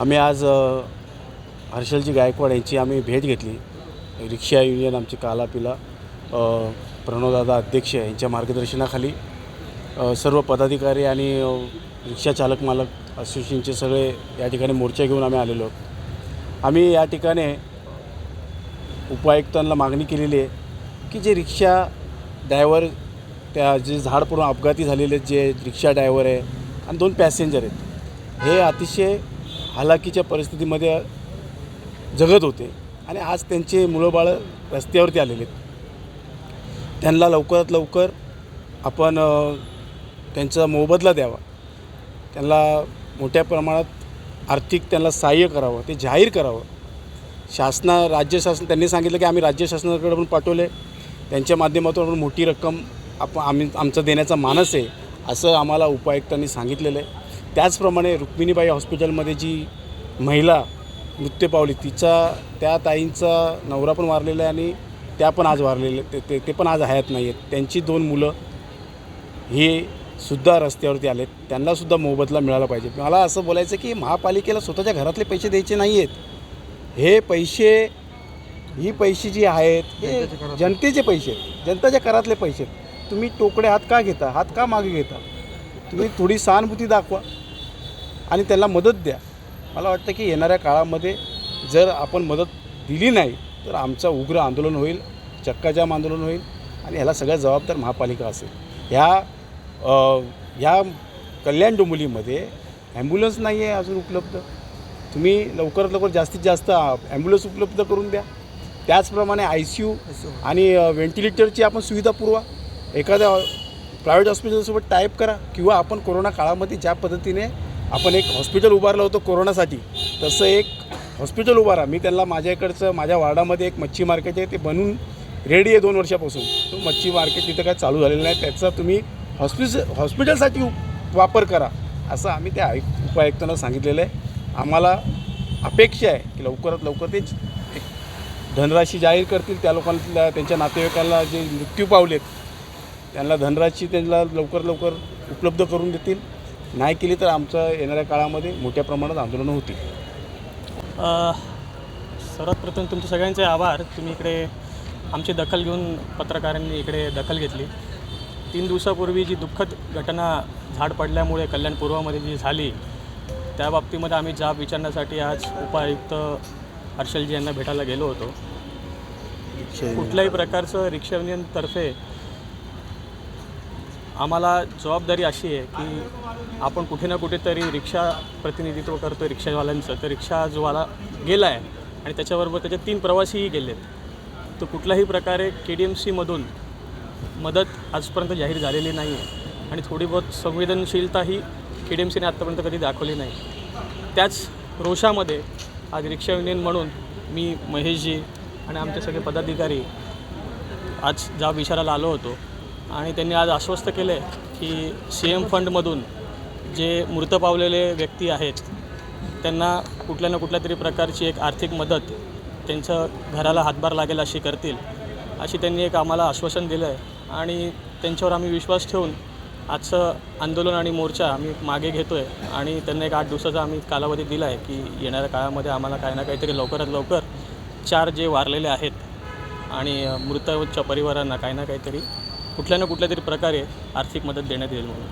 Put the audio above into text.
आम्ही आज हर्षलजी गायकवाड यांची आम्ही भेट घेतली. रिक्षा युनियन आमची काला पिला प्रणवदादा अध्यक्ष यांच्या मार्गदर्शनाखाली. सर्व पदाधिकारी आणि रिक्षा चालक मालक असोसिएशनचे सगळे या ठिकाणी मोर्चा घेऊन आम्ही आलेलो आम्ही या ठिकाणी उपायुक्तांना मागणी केलेली आहे की जे रिक्षा ड्रायव्हर त्या जे झाड पडून अपघाती झालेले जे रिक्षा ड्रायव्हर आहे आणि दोन पॅसेंजर आहेत हे अतिशय हालाकीच्या परिस्थितीमध्ये जगत होते आणि आज त्यांचे मुलं बाळं रस्त्यावरती आलेले आहेत. त्यांना लवकरात लवकर आपण त्यांचा मोबदला द्यावा. त्यांना मोठ्या प्रमाणात आर्थिक त्यांना सहाय्य करावं ते जाहीर करावं. शासना राज्य शासन त्यांनी सांगितलं की आम्ही राज्य शासनाकडे पण पाठवले. त्यांच्या माध्यमातून आपण मोठी रक्कम आपण आम्ही आमचं देण्याचा मानस आहे असं आम्हाला उपायुक्तांनी सांगितलेलं आहे. त्याचप्रमाणे रुक्मिणीबाई हॉस्पिटलमध्ये जी महिला मृत्यू पावली तिचा त्या ताईंचा नवरा पण वारलेला आहे आणि त्या पण आज वारलेले ते ते ते पण आज हयात नाही आहेत. त्यांची दोन मुलं हे सुद्धा रस्त्यावरती आलेत. त्यांनासुद्धा मोबदला मिळाला पाहिजे. मला असं बोलायचं की महापालिकेला स्वतःच्या घरातले पैसे द्यायचे नाही आहेत. हे पैसे ही पैसे जी आहेत हे जनतेचे पैसे आहेत. जनताच्या करातले पैसे आहेत. तुम्ही टोकडे हात का घेता? हात का मागे घेता? तुम्ही थोडी सहानुभूती दाखवा. आणि त्यांना मदत द्या. मला वाटतं की येणाऱ्या काळामध्ये जर आपण मदत दिली नाही तर आमचं उग्र आंदोलन होईल चक्काजाम आंदोलन होईल आणि ह्याला सगळ्यात जबाबदार महापालिका असेल. ह्या ह्या कल्याण डोंबिवलीमध्ये ॲम्ब्युलन्स नाही आहे अजून उपलब्ध. तुम्ही लवकरात लवकर जास्तीत जास्त ॲम्ब्युलन्स उपलब्ध करून द्या. त्याचप्रमाणे आय सी यू आणि व्हेंटिलेटरची आपण सुविधा पुरवा. एखाद्या प्रायव्हेट हॉस्पिटलसोबत टाईप करा किंवा आपण कोरोना काळामध्ये ज्या पद्धतीने आपण एक हॉस्पिटल उभारलं होतं कोरोनासाठी. तसं एक हॉस्पिटल उभारा. मी त्यांना माझ्याकडचं माझ्या वार्डामध्ये एक मच्छी मार्केट आहे ते बनवून रेडी आहे दोन वर्षापासून. तो मच्छी मार्केट तिथं काय चालू झालेलं नाही. त्याचा तुम्ही हॉस्पिटल हॉस्पिटलसाठी वापर करा असं आम्ही त्या आयुक्त उपायुक्तांना सांगितलेलं आहे. आम्हाला अपेक्षा आहे की लवकरात लवकर तेच धनराशी जाहीर करतील. त्या लोकांना त्यांच्या नातेवाईकांना जे मृत्यू पावलेत त्यांना धनराशी त्यांना लवकर लवकर उपलब्ध करून देतील. नाही केली तर आमचं येणाऱ्या काळामध्ये मोठ्या प्रमाणात आंदोलनं होतील. सर्वात प्रथम तुमचे सगळ्यांचे आभार. तुम्ही इकडे आमची दखल घेऊन पत्रकारांनी इकडे दखल घेतली. तीन दिवसापूर्वी जी दुःखद घटना झाड पडल्यामुळे कल्याण पूर्वामध्ये जी झाली त्या बाबतीमध्ये आम्ही जाब विचारण्यासाठी आज उपायुक्त हर्षलजी यांना भेटायला गेलो होतो. कुठल्याही प्रकारचं रिक्षा युनियनतर्फे आम्हाला जबाबदारी अशी आहे की आपण कुठे ना कुठेतरी रिक्षा प्रतिनिधित्व करतो रिक्षावाल्यांचं. तर रिक्षा जोवाला गेला आहे आणि त्याच्याबरोबर त्याचे तीन प्रवासीही गेलेत. तर कुठल्याही प्रकारे के डी एम सीमधून मदत आजपर्यंत जाहीर झालेली नाही आहे. आणि थोडी बहुत संवेदनशीलताही के डी एम सीने आत्तापर्यंत कधी दाखवली नाही. त्याच रोषामध्ये आज रिक्षा युनियन म्हणून मी महेशजी आणि आमचे सगळे पदाधिकारी आज जाब विचारायला आलो होतो आणि त्यांनी आज आश्वस्त केलं आहे की सी एम फंडमधून जे मृत पावलेले व्यक्ती आहेत त्यांना कुठल्या ना कुठल्या तरी प्रकारची एक आर्थिक मदत त्यांचं घराला हातभार लागेल अशी करतील अशी त्यांनी एक आम्हाला आश्वासन दिलं आहे आणि त्यांच्यावर आम्ही विश्वास ठेवून आजचं आंदोलन आणि मोर्चा आम्ही मागे घेतो आहे आणि त्यांना एक आठ दिवसाचा आम्ही कालावधी दिला आहे की येणाऱ्या काळामध्ये आम्हाला काही ना काहीतरी लवकरात लवकर चार जे वारलेले आहेत आणि मृतच्या परिवारांना काही ना काहीतरी कुठल्या ना कुठल्या तरी प्रकारे आर्थिक मदत देण्यात येईल म्हणून.